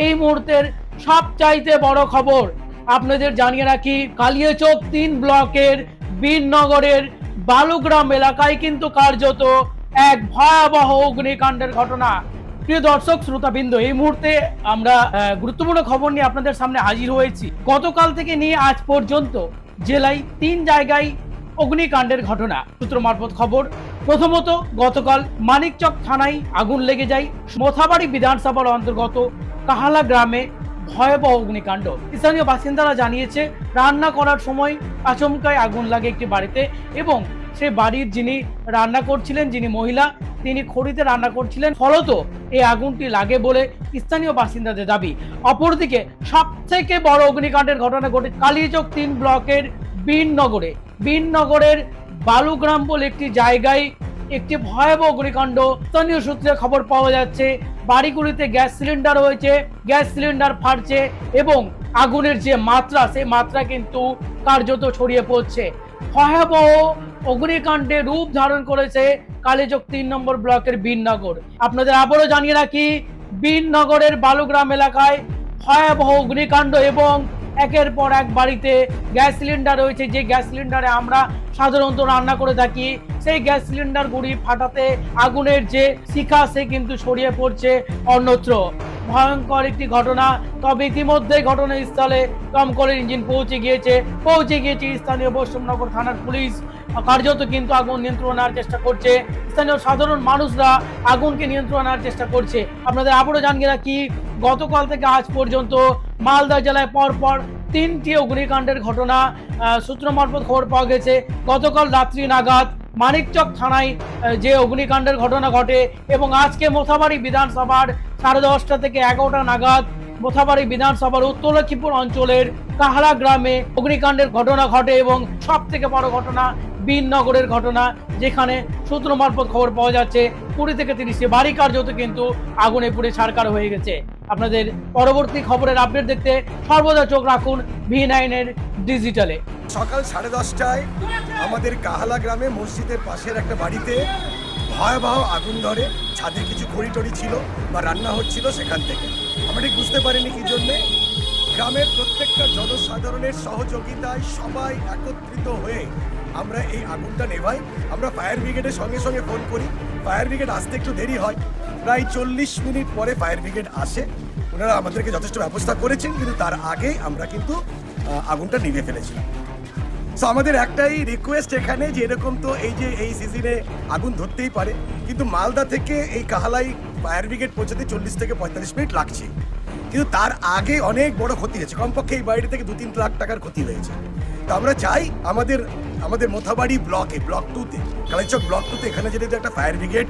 এই মুহূর্তের সবচাইতে বড় খবর আপনাদের জানিয়ে রাখি কালিয়াচক তিন ব্লকের বীরনগরের বালুগ্রাম এলাকায় কিন্তু কার্যত এক ভয়াবহ অগ্নিকাণ্ডের ঘটনা। প্রিয় দর্শক, শ্রোতাবৃন্দ, এই মুহূর্তে আমরা গুরুত্বপূর্ণ খবর নিয়ে আপনাদের সামনে হাজির হয়েছি। গতকাল থেকে নিয়ে আজ পর্যন্ত জেলায় তিন জায়গায় অগ্নিকাণ্ডের ঘটনা। সূত্র মারফত খবর, প্রথমত গতকাল মানিকচক থানায় আগুন লেগে যায়। মোথাবাড়ি বিধানসভার অন্তর্গত কাহালা গ্রামে ভয়াবহ অগ্নিকাণ্ড। স্থানীয় বাসিন্দারা জানিয়েছে, রান্না করার সময় আচমকায় আগুন লাগে একটি বাড়িতে এবং সে বাড়ির যিনি রান্না করছিলেন, যিনি মহিলা, তিনি খড়িতে রান্না করছিলেন, ফলত এই আগুনটি লাগে বলে স্থানীয় বাসিন্দাদের দাবি। অপরদিকে সব থেকে বড় অগ্নিকাণ্ডের ঘটনা ঘটে কালীচক তিন ব্লকের বীরনগরে। বীরনগরের বালুগ্রাম বলে একটি জায়গায় একটি ভয়াবহ অগ্নিকাণ্ড স্থানীয় সূত্রে খবর পাওয়া যাচ্ছে, বাড়িগুলিতে গ্যাস সিলিন্ডার হয়েছে গ্যাস সিলিন্ডার ফাটছে এবং আগুনের যে মাত্রা, সেই মাত্রা কিন্তু কার্যত ছড়িয়ে পড়ছে। ভয়াবহ অগ্নিকাণ্ডে রূপ ধারণ করেছে কালীচক তিন নম্বর ব্লকের বীরনগর। আপনাদের আবারও জানিয়ে রাখি, বীরনগরের বালুগ্রাম এলাকায় ভয়াবহ অগ্নিকাণ্ড এবং একের পর এক বাড়িতে গ্যাস সিলিন্ডার রয়েছে। যে গ্যাস সিলিন্ডারে আমরা সাধারণত রান্না করে থাকি। সেই গ্যাস সিলিন্ডার গুড়ি ফাটাতে আগুনের যে শিখা, সে কিন্তু ছড়িয়ে পড়ছে অন্যত্র। ভয়ঙ্কর একটি ঘটনা। তবে ইতিমধ্যে ঘটনাস্থলে দমকলের ইঞ্জিন পৌঁছে গিয়েছে। পৌঁছে গিয়েছে স্থানীয় পশ্চিমনগর থানার পুলিশ। কার্যত কিন্তু আগুন নিয়ন্ত্রণ আনার চেষ্টা করছে। স্থানীয় সাধারণ মানুষরা আগুনকে নিয়ন্ত্রণ আনার চেষ্টা করছে। আপনাদের আবারও জানিয়ে রাখি, গতকাল থেকে আজ পর্যন্ত মালদা জেলায় পরপর তিনটি অগ্নিকাণ্ডের ঘটনা সূত্র মারফত খবর পাওয়া গেছে। গতকাল রাত্রি নাগাদ মানিকচক থানায় যে অগ্নিকাণ্ডের ঘটনা ঘটে এবং আজকে মোথাবাড়ি বিধানসভার সাড়ে দশটা থেকে এগারোটা নাগাদ মোথাবাড়ি বিধানসভার উত্তর লক্ষ্মীপুর অঞ্চলের কাহালা গ্রামে অগ্নিকাণ্ডের ঘটনা ঘটে এবং সব থেকে বড় ঘটনা বীরনগরের ঘটনা, যেখানে সূত্র মারফত খবর পাওয়া যাচ্ছে, কুড়ি থেকে তিরিশটি বাড়ি কার্যত কিন্তু আগুনে পুড়ে ছাড়কার হয়ে গেছে। আপনাদের পরবর্তী খবরের আপডেট দেখতে সর্বদা চোখ রাখুন ভি নাইনের ডিজিটালে সকাল সাড়ে দশটায় আমাদের কাহালা গ্রামে মসজিদের পাশের একটা বাড়িতে ভয়াবহ আগুন ধরে ছাদে কিছু খড়ি টড়ি ছিল বা রান্না হচ্ছিল সেখান থেকে। আমরা ঠিক বুঝতে পারিনি কি জন্যে। গ্রামের প্রত্যেকটা জনসাধারণের সহযোগিতায় সবাই একত্রিত হয়ে আমরা এই আগুনটা নেভাই। আমরা ফায়ার ব্রিগেডের সঙ্গে সঙ্গে ফোন করি। ফায়ার ব্রিগেড আসতে একটু দেরি হয়। প্রায় চল্লিশ মিনিট পরে ফায়ার ব্রিগেড আসে। ওনারা আমাদেরকে যথেষ্ট ব্যবস্থা করেছেন, কিন্তু তার আগেই আমরা কিন্তু আগুনটা নিভে ফেলেছিলাম সো আমাদের একটাই রিকোয়েস্ট এখানে যে এরকম তো এই যে এই সিজনে আগুন ধরতেই পারে, কিন্তু মালদা থেকে এই কাহালাই ফায়ার ব্রিগেড পৌঁছাতে চল্লিশ থেকে পঁয়তাল্লিশ মিনিট লাগছে। কিন্তু তার আগে অনেক বড় ক্ষতি হয়েছে। কমপক্ষে এই বাড়ি থেকে দু তিন লাখ টাকার ক্ষতি হয়েছে। তো আমরা চাই আমাদের আমাদের মোথাবাড়ি ব্লকে ব্লক টুতে কালাইচক ব্লক টুতে এখানে যদি একটা ফায়ার ব্রিগেড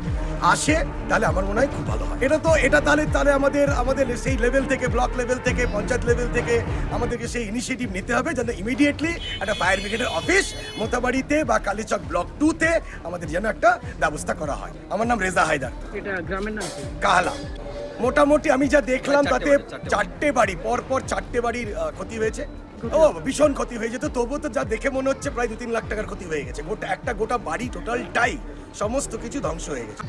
আসে তাহলে আমার মনে হয় খুব ভালো হয়। এটা তো এটা তাহলে তাহলে আমাদের আমাদের সেই লেভেল থেকে ব্লক লেভেল থেকে পঞ্চায়েত লেভেল থেকে আমাদেরকে সেই ইনিশিয়েটিভ নিতে হবে যেন ইমিডিয়েটলি একটা ফায়ার ব্রিগেডের অফিস মোতাবাড়িতে বা কালীচক ব্লক টুতে আমাদের যেন একটা ব্যবস্থা করা হয়। আমার নাম রেজা হায়দার। এটা গ্রামের নাম কাহালা। মোটামুটি আমি যা দেখলাম তাতে চারটে বাড়ি। পর পর চারটে বাড়ির ক্ষতি হয়েছে। ও ভীষণ ক্ষতি হয়ে যেত তবুও তো যা দেখে মনে হচ্ছে প্রায় দু তিন লাখ টাকার ক্ষতি হয়ে গেছে। গোটা একটা গোটা বাড়ি টোটালটাই সমস্ত কিছু ধ্বংস হয়ে গেছে।